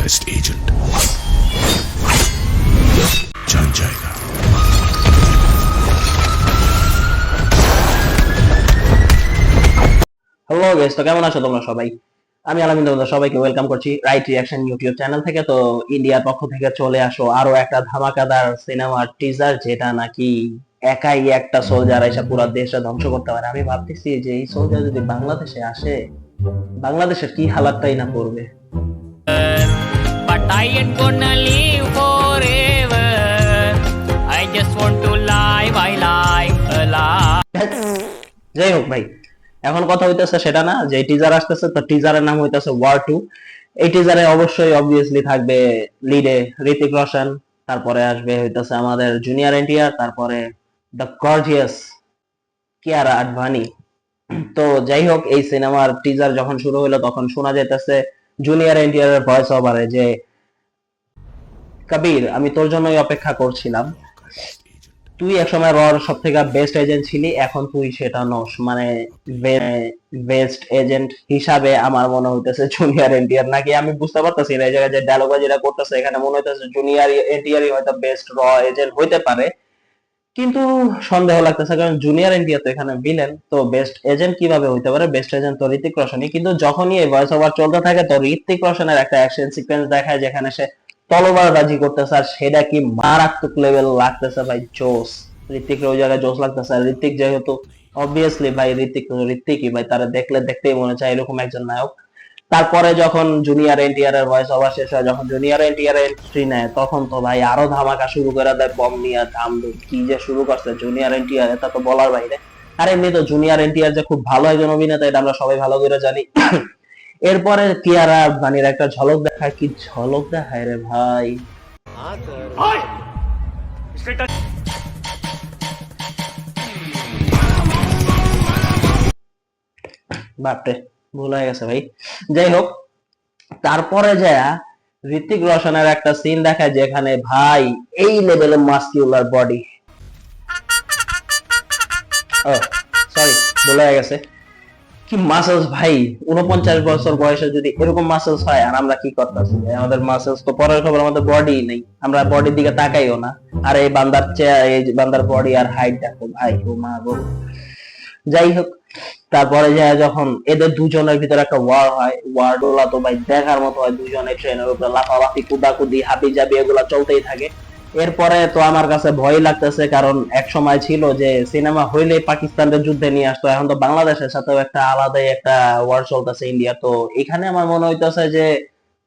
Best agent চান জায়গা hello guess তো কেমন আছো তোমরা সবাই? আমি আলামিন, তোমাদের সবাইকে ওয়েলকাম করছি রাইট রিয়াকশন ইউটিউব চ্যানেল থেকে। তো ইন্ডিয়ার পক্ষ থেকে চলে আসো আরও একটা ধামাকাদার সিনেমার টিজার যেটা নাকি একাই একটা সোলজার এসে পুরো দেশটা ধ্বংস করতে পারে। আমি ভাবতেছি যে এই সোলজার যদি বাংলাদেশে আসে, বাংলাদেশের কি হালাতটাই না করবে? I gonna live forever. I just want to live, I live alive. যাই হোক ভাই এখন কথা হইতেছে সেটা না যে টিজার আসতেছে তো টিজারের নাম হইতেছে ওয়ার টু এই টিজারে অবশ্যই অবভিয়াসলি থাকবে লিডে ঋতিক রোশন তারপরে আসবে হইতেছে আমাদের জুনিয়র এনটিআর তারপরে দ্য গর্জিয়াস কিয়ারা আডভানি তো যাই হোক এই সিনেমার টিজার যখন শুরু হলো তখন শোনা যেতেছে জুনিয়র এনটিআর এর ভয়েস ওভারে যে কবির, আমি তোর জন্যই অপেক্ষা করছিলাম। তুই একসময় রর সব থেকে বেস্ট এজেন্ট ছিলি, এখন তুই সেটা নস। মানে বেস্ট এজেন্ট হিসাবে আমার মনে হইতেছে জুনিয়র এনটিআর নাকি আমি বুঝতে পারতেছি না, এই জায়গায় যে ডায়লগ যেটা করতেছে, এখানে মনে হইতেছে জুনিয়র এনটিআরই হয়তো বেস্ট র এজেন্ট হইতে পারে। কিন্তু সন্দেহ লাগতেছে, কারণ জুনিয়র এনটিআর তো এখানে ভিলেন তো বেস্ট এজেন্ট কীভাবে হইতে পারে? বেস্ট এজেন্ট তো ঋতিক রোশনই। কিন্তু যখনই এই ভয়েস ওভার চলতে থাকে, তো ঋতিক রোশনের একটা অ্যাকশন সিকোয়েন্স দেখায়, যেখানে সে তলবার বাজি করতেছে, আর সেটা কি মারাত্মক লেভেল লাগতেছে ভাই, জোস। ঋতিক ওই জায়গায় জোস লাগতেছে। আর ঋতিক যেহেতু অবভিয়াসলি ভাই ঋতিক ঋতিকই ভাই, তারা দেখলে দেখতেই মনে চায় এরকম একজন নায়ক। তারপরে যখন জুনিয়র এনটিআর এর ভয়েস ওভার শেষ হয়, যখন জুনিয়র এনটিআর এন্ট্রি নেয়, তখন তো ভাই আরও ধামাকা শুরু করে দেয় বম নিয়ে দাম কি যে শুরু করছে জুনিয়র এনটিআর এটা তো বলার বাইরে। আর এমনি তো জুনিয়র এনটিআর যে খুব ভালো একজন অভিনেতা, এটা আমরা সবাই ভালো করে জানি। এরপরে কিয়ারা বানির একটা ঝলক দেখায়। কি ঝলক দেখায় রে ভাই? বাপরে ভুল হয়ে গেছে ভাই। যাই হোক তারপরে যা ঋতিক রোশনের একটা সিন দেখায় যেখানে ভাই এই লেভেলের মাস্কিউলার বডি ও সরি ভুল হয়ে গেছে। কি মাসেলস ভাই? উনপঞ্চাশ বছর বয়সে যদি এরকম মাসেলস হয়, আর আমরা কি করতেছি? আমাদের মাসেলস তো পরের খবর, আমাদের বডি নেই। আমরা বডির দিকে তাকাইও না। আর এই বান্দার চেয়ার এই বান্দার বডি আর হাইট দেখো ভাই, ও মা গো। যাই হোক, তারপরে যে যখন এদের দুজনের ভিতরে একটা ওয়ার হয়। ওয়ারগুলা তো ভাই দেখার মতো হয়, দুজনে ট্রেনের উপরে লাফালাফি, কুদাকুদি হাবি জাবি এগুলা চলতেই থাকে। এরপরে তো আমার কাছে ভয় লাগতেছে কারণ এক সময় ছিল যে সিনেমা হইলে পাকিস্তানের যুদ্ধে নিয়ে আসতো এখন তো বাংলাদেশের সাথেও একটা আলাদাই একটা ওয়ার চলতেছে ইন্ডিয়া তো এখানে আমার মনে হইতেছে যে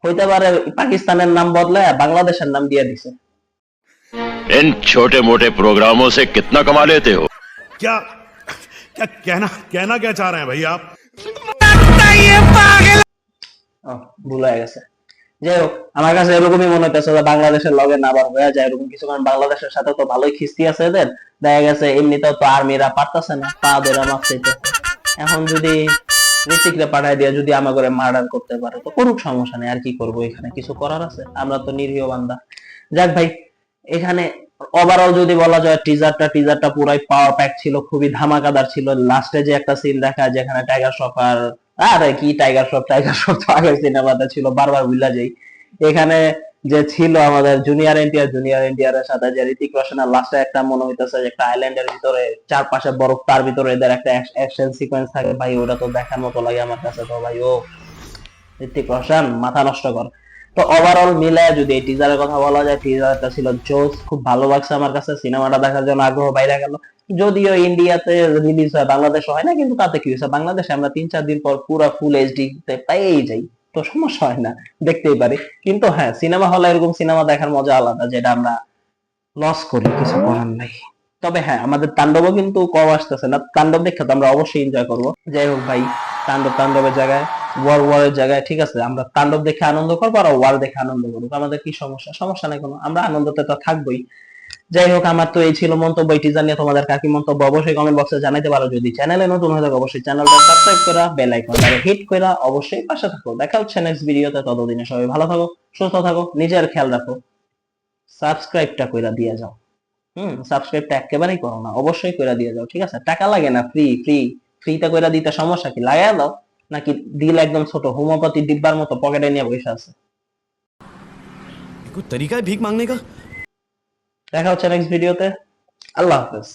হইতে পারে পাকিস্তানের নাম বদলে বাংলাদেশের নাম দিয়ে দিছে इन छोटे मोटे प्रोग्रामों से कितना कमा लेते हो क्या क्या कहना कहना क्या चाह रहे हैं भाई आप ও, ভুল হয়ে গেছে যাই হোক আমার কাছে এরকমই মনে হইতেছে যে বাংলাদেশের লগে না আবার হয়ে যায় এরকম কিছু, কারণ বাংলাদেশের সাথে তো ভালোই খিস্তি আছে এদের। দেখা গেছে এমনিতেও তো আর্মিরা পারতেছে না, পা ধরে মাপছে এখন যদি ঋতিকরে পাঠায় দিয়ে যদি আমার করে মার্ডার করতে পারে, তো করুক সমস্যা নেই, আর কি করব এখানে? কিছু করার আছে? আমরা তো নিরীহ বান্দা। যাক ভাই, এখানে ওভারঅল যদি বলা যায় টিজারটা টিজারটা পুরাই পাওয়ার প্যাক ছিল, খুবই ধামাকাদার ছিল। লাস্টে যে একটা সিন দেখা, যেখানে টাইগার শ্রফ আর আরে কি টাইগার শ্রফ টাইগার শ্রফ তো আগের সিনেমাটা ছিল, বারবার ভুলা যাই। এখানে যে ছিল আমাদের জুনিয়র এনটিআর জুনিয়র এনটিআর এর সাথে যে ঋতিক রোশনের লাস্টে একটা মনে হইতেছে যে একটা আইল্যান্ডের ভিতরে, চারপাশে বরফ, তার ভিতরে এদের একটা অ্যাকশন সিকোয়েন্স থাকে। ভাই, ওটা তো দেখার মতো লাগে আমার কাছে তো, ভাই, ও। ঋতিক রোশন, মাথা নষ্ট কর। তো ওভারঅল মিলে যদি এই টিজারের কথা বলা যায় টিজারটা ছিল জোস খুব ভালো লাগছে আমার কাছে, সিনেমাটা দেখার জন্য আগ্রহ বাইরে গেল। যদিও ইন্ডিয়াতে রিলিজ হয়, বাংলাদেশে হয় না, কিন্তু তাতে কি হয়েছে? বাংলাদেশে আমরা তিন চার দিন পর পুরো ফুল এইচডি পেয়েই যাই, তো সমস্যা হয় না, দেখতেই পারি। কিন্তু হ্যাঁ সিনেমা হলে এরকম সিনেমা দেখার মজা আলাদা, যেটা আমরা লস করি, কিছু করার নাই। তবে হ্যাঁ আমাদের তাণ্ডবও কিন্তু কম আসতেছে, না, তাণ্ডব দেখে তো আমরা অবশ্যই এনজয় করব। যাই হোক ভাই তাণ্ডব তাণ্ডবের জায়গায়, ওয়ার ওয়ারের জায়গায়, ঠিক আছে? আমরা তাণ্ডব দেখে আনন্দ করব আর ওয়ার দেখে আনন্দ করব। আমাদের কি সমস্যা? সমস্যা নাই কোনো। আমরা আনন্দতে তো থাকবোই। যাই হোক, আমার তো এই ছিল মন্তব্য, এই টিজার নিয়ে তোমাদের কাকি মন্তব্য অবশ্যই কমেন্ট বক্সে জানাইতে পারো। যদি চ্যানেলে নতুন হয়ে থাকে, অবশ্যই চ্যানেলটা সাবস্ক্রাইব করা বেল আইকনটাকে হিট করা অবশ্যই পাশে থাকো। দেখা হচ্ছে নেক্সট ভিডিওতে ততদিনে সবাই ভালো থাকো, সুস্থ থাকো, নিজের খেয়াল রাখো। সাবস্ক্রাইবটা কইরা দিয়ে যাও। হুম সাবস্ক্রাইবটা একেবারেই করো না। অবশ্যই কইরা দিয়ে যাও, ঠিক আছে? টাকা লাগে না ফ্রি ফ্রি ফ্রিতে করে দিতে সমস্যা কি? লাগাই দাও। নাকি দিল একদম ছোট হোমিওপ্যাথি ডিব্বার মতো পকেটে নিয়ে বসে আছে? তরিকা ভিক মাংনে কা দেখা হচ্ছে নেক্সট ভিডিওতে আল্লাহ হাফেজ।